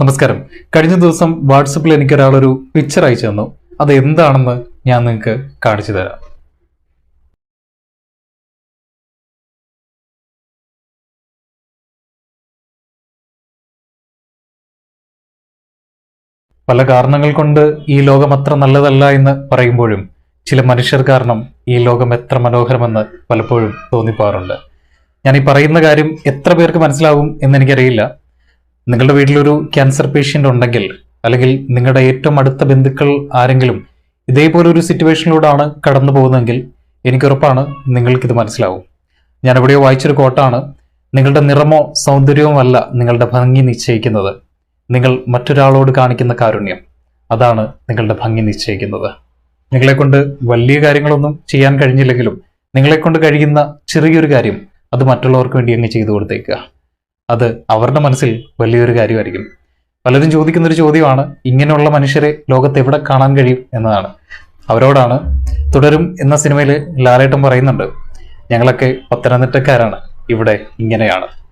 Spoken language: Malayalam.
നമസ്കാരം. കഴിഞ്ഞ ദിവസം വാട്സപ്പിൽ എനിക്ക് ഒരാളൊരു പിക്ചർ അയച്ചു തന്നു. അത് എന്താണെന്ന് ഞാൻ നിങ്ങൾക്ക് കാണിച്ചു തരാം. പല കാരണങ്ങൾ കൊണ്ട് ഈ ലോകം അത്ര നല്ലതല്ല എന്ന് പറയുമ്പോഴും ചില മനുഷ്യർ കാരണം ഈ ലോകം എത്ര മനോഹരമെന്ന് പലപ്പോഴും തോന്നിപ്പാറുണ്ട്. ഞാൻ ഈ പറയുന്ന കാര്യം എത്ര പേർക്ക് മനസ്സിലാവും എന്ന് എനിക്കറിയില്ല. നിങ്ങളുടെ വീട്ടിലൊരു ക്യാൻസർ പേഷ്യന്റ് ഉണ്ടെങ്കിൽ അല്ലെങ്കിൽ നിങ്ങളുടെ ഏറ്റവും അടുത്ത ബന്ധുക്കൾ ആരെങ്കിലും ഇതേപോലെ ഒരു സിറ്റുവേഷനിലൂടെയാണ് കടന്നു പോകുന്നതെങ്കിൽ എനിക്കുറപ്പാണ് നിങ്ങൾക്കിത് മനസ്സിലാവും. ഞാൻ എവിടെയോ വായിച്ചൊരു കോട്ടാണ് നിങ്ങളുടെ നിറമോ സൗന്ദര്യവും അല്ല നിങ്ങളുടെ ഭംഗി നിശ്ചയിക്കുന്നത്. നിങ്ങൾ മറ്റൊരാളോട് കാണിക്കുന്ന കാരുണ്യം അതാണ് നിങ്ങളുടെ ഭംഗി നിശ്ചയിക്കുന്നത്. നിങ്ങളെക്കൊണ്ട് വലിയ കാര്യങ്ങളൊന്നും ചെയ്യാൻ കഴിഞ്ഞില്ലെങ്കിലും നിങ്ങളെക്കൊണ്ട് കഴിയുന്ന ചെറിയൊരു കാര്യം അത് മറ്റുള്ളവർക്ക് വേണ്ടി അങ്ങ് ചെയ്തു കൊടുത്തേക്കുക. അത് അവരുടെ മനസ്സിൽ വലിയൊരു കാര്യമായിരിക്കും. പലരും ചോദിക്കുന്ന ഒരു ചോദ്യമാണ് ഇങ്ങനെയുള്ള മനുഷ്യരെ ലോകത്ത് എവിടെ കാണാൻ കഴിയും എന്നതാണ്. അവരോടാണ് തുടരും എന്ന സിനിമയിൽ ലാലേട്ടൻ പറയുന്നുണ്ട് ഞങ്ങളൊക്കെ പത്തനംതിട്ടക്കാരാണ് ഇവിടെ ഇങ്ങനെയാണ്.